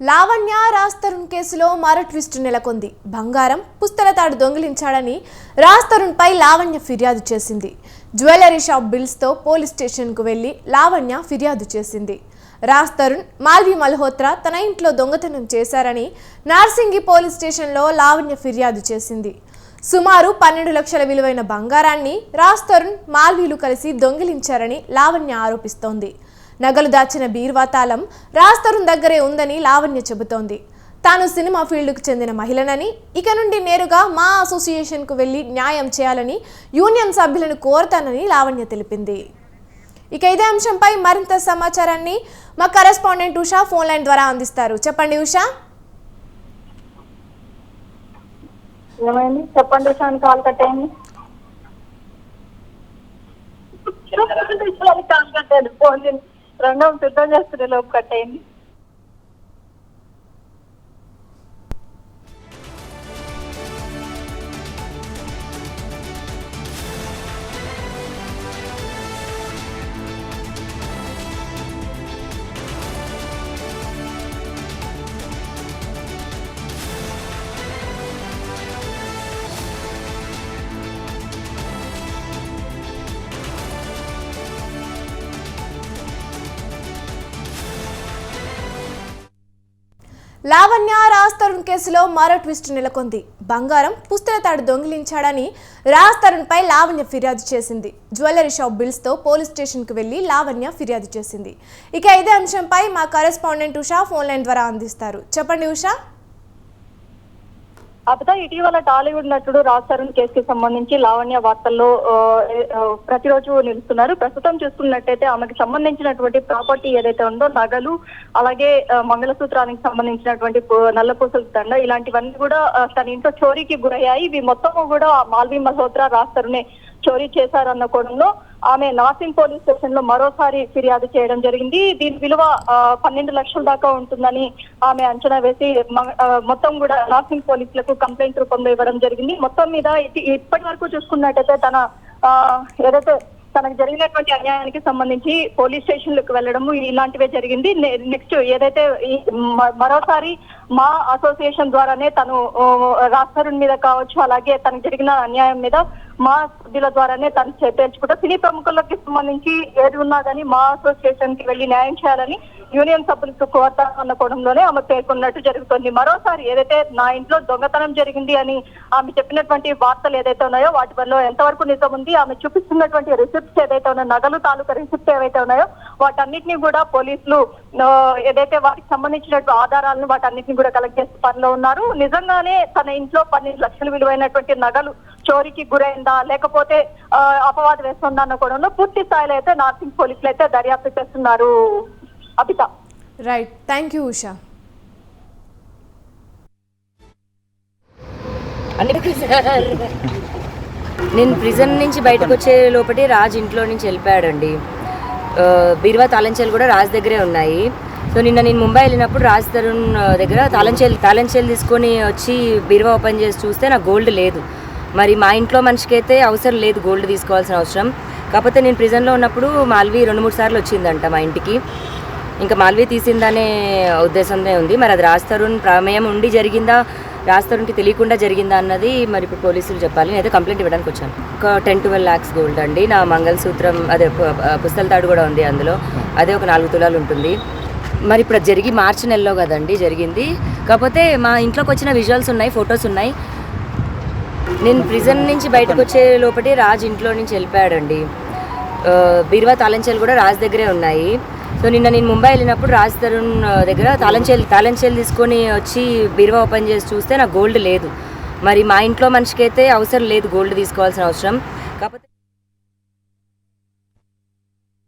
లావణ్య రాస్తరుణ్ కేసులో మరో ట్విస్ట్ నెలకొంది. బంగారం పుస్తల తాడు దొంగిలించాడని రాస్తరుణ్పై లావణ్య ఫిర్యాదు చేసింది. జ్యువెలరీ షాప్ బిల్స్తో పోలీస్ స్టేషన్కు వెళ్ళి లావణ్య ఫిర్యాదు చేసింది. రాజ్ తరుణ్ మాల్వి మల్హోత్రా తన ఇంట్లో దొంగతనం చేశారని నార్సింగి పోలీస్ స్టేషన్లో లావణ్య ఫిర్యాదు చేసింది. సుమారు పన్నెండు లక్షల విలువైన బంగారాన్ని రాజ్ తరుణ్ మాల్వీలు కలిసి దొంగిలించారని లావణ్య ఆరోపిస్తోంది. నగలు దాచిన బీర్వా తాళం రాజ్ తరుణ్ దగ్గరే ఉందని లావణ్య చెబుతోంది. తాను సినిమా ఫీల్డ్కు చెందిన మహిళనని ఇక నుండి నేరుగా మా అసోసియేషన్కు వెళ్ళి న్యాయం చేయాలని యూనియన్ సభ్యులను కోరతానని లావణ్య తెలిపింది. ఇక ఇదే అంశంపై మరింత సమాచారాన్ని మా కరెస్పాండెంట్ ఉషా ఫోన్ లైన్ ద్వారా అందిస్తారు. చెప్పండి ఉషా. చెప్పండి కాల్ ఫోన్ प्रणव तुझाच असतो रे लोकाटाईन లావణ్య రాజ్ తరుణ్ కేసులో మరో ట్విస్ట్ నెలకొంది. బంగారం పుస్తల తాడు దొంగిలించాడని రాజ్ తరుణ్పై లావణ్య ఫిర్యాదు చేసింది. జ్యువెలరీ షాప్ బిల్స్తో పోలీస్ స్టేషన్కు వెళ్ళి లావణ్య ఫిర్యాదు చేసింది. ఇక ఇదే అంశంపై మా కరెస్పాండెంట్ ఉషా ఫోన్ లైన్ ద్వారా అందిస్తారు. చెప్పండి ఉషా. అబిత ఇటీవల టాలీవుడ్ నటుడు రాజ్ తరుణ్ కేసుకి సంబంధించి లావణ్య వార్తల్లో ఆ, ప్రతిరోజు నిలుస్తున్నారు. ప్రస్తుతం చూసుకున్నట్టయితే ఆమెకు సంబంధించినటువంటి ప్రాపర్టీ ఏదైతే ఉందో నగలు అలాగే మంగళసూత్రానికి సంబంధించినటువంటి పు- నల్లపూసల దండ ఇలాంటివన్నీ కూడా తన ఇంట్లో చోరీకి గురయ్యాయి. ఇవి మొత్తము కూడా మాల్వి మల్హోత్రా రాజ్ తరుణే చోరీ చేశారన్న కోణంలో ఆమె నాసింగ్ పోలీస్ స్టేషన్లో మరోసారి ఫిర్యాదు చేయడం జరిగింది. దీని విలువ పన్నెండు లక్షల దాకా ఉంటుందని ఆమె అంచనా వేసి మొత్తం కూడా నాసింగ్ పోలీసులకు కంప్లైంట్ రూపంలో ఇవ్వడం జరిగింది. మొత్తం మీద ఇప్పటి వరకు చూసుకున్నట్టయితే తన ఆ, ఏదైతే తనకు జరిగినటువంటి అన్యాయానికి సంబంధించి పోలీస్ స్టేషన్లకు వెళ్ళడము ఇలాంటివే జరిగింది. నెక్స్ట్ ఏదైతే ఈ మరోసారి మా అసోసియేషన్ ద్వారానే తను ఓ, రాస్తారుని మీద కావచ్చు అలాగే తనకు జరిగిన అన్యాయం మీద మా సభ్యుల ద్వారానే తను చే- సినీ ప్రముఖులకి సంబంధించి ఏది ఉన్నా కానీ మా అసోసియేషన్కి వెళ్ళి న్యాయం చేయాలని యూనియన్ సభ్యులకు కోరతా అన్న కోణంలోనే ఆమె పేర్కొన్నట్టు జరుగుతుంది. మరోసారి ఏదైతే నా ఇంట్లో దొంగతనం జరిగింది అని ఆమె చెప్పినటువంటి వార్తలు ఏదైతే ఉన్నాయో వాటి వల్ల ఎంతవరకు నిజం ఉంది ఆమె చూపిస్తున్నటువంటి రిసిప్ట్స్ ఏదైతే ఉన్నాయో నగలు తాలూకా రిసిప్ట్స్ ఏవైతే ఉన్నాయో వాటన్నిటిని కూడా పోలీసులు ఏదైతే వాటికి సంబంధించినటువంటి ఆధారాలను వాటన్నిటిని కూడా కలెక్ట్ చేసే పనిలో ఉన్నారు. నిజంగానే తన ఇంట్లో పన్నెండు లక్షలు విలువైనటువంటి నగలు చోరీకి గురైందా? లేకపోతే అపవాదు వేస్తుందా అన్న కోణంలో పూర్తి స్థాయిలో అయితే నార్సింగ్ పోలీసులు అయితే దర్యాప్తు చేస్తున్నారు. Abitha right thank you Usha. నేను ప్రిజన్ నుంచి బయటకు వచ్చే లోపటి రాజ్ ఇంట్లో నుంచి వెళ్ళిపోయాడండి. బీరువా తాళంచేలు కూడా రాజ్ దగ్గరే ఉన్నాయి. సో నిన్న నేను ముంబై వెళ్ళినప్పుడు రాజ్ తరుణ్ దగ్గర తాళంచేలు తాళంచేలు తీసుకొని వచ్చి బీరువా ఓపెన్ చేసి చూస్తే నాకు గోల్డ్ లేదు. మరి మా ఇంట్లో మనిషికైతే అవసరం లేదు గోల్డ్ తీసుకోవాల్సిన అవసరం. కాకపోతే నేను ప్రిజన్లో ఉన్నప్పుడు మాల్వి రెండు మూడు సార్లు వచ్చిందంట మా ఇంటికి. ఇంకా మాల్వి తీసిందనే ఉద్దేశమే ఉంది. మరి అది రాజ్ తరుణ్ ప్రమేయం ఉండి జరిగిందా రాజ్ తరుణ్కి తెలియకుండా జరిగిందా అన్నది మరి ఇప్పుడు పోలీసులు చెప్పాలి. నేనైతే కంప్లైంట్ ఇవ్వడానికి వచ్చాను. ఒక టెన్ ట్వెల్వ్ ల్యాక్స్ గోల్డ్ అండి. నా మంగళసూత్రం అదే పుస్తల తాడు కూడా ఉంది అందులో. అదే ఒక నాలుగు తులాలు ఉంటుంది. మరి ఇప్పుడు జరిగి మార్చి నెలలో కదండి జరిగింది. కాకపోతే మా ఇంట్లోకి వచ్చిన విజువల్స్ ఉన్నాయి ఫొటోస్ ఉన్నాయి. నేను ప్రిజన్ నుంచి బయటకు వచ్చే లోపటి రాజ్ ఇంట్లో నుంచి వెళ్ళిపోయాడండి. బీరువా తాళంచేలు కూడా రాజ్ దగ్గరే ఉన్నాయి. సో నిన్న నేను ముంబై వెళ్ళినప్పుడు రాజ్ తరుణ్ దగ్గర తాళంచేలు తాళంచేలు తీసుకొని వచ్చి బీరువా ఓపెన్ చేసి చూస్తే నాకు గోల్డ్ లేదు. మరి మా ఇంట్లో మనిషికైతే అవసరం లేదు గోల్డ్ తీసుకోవాల్సిన అవసరం.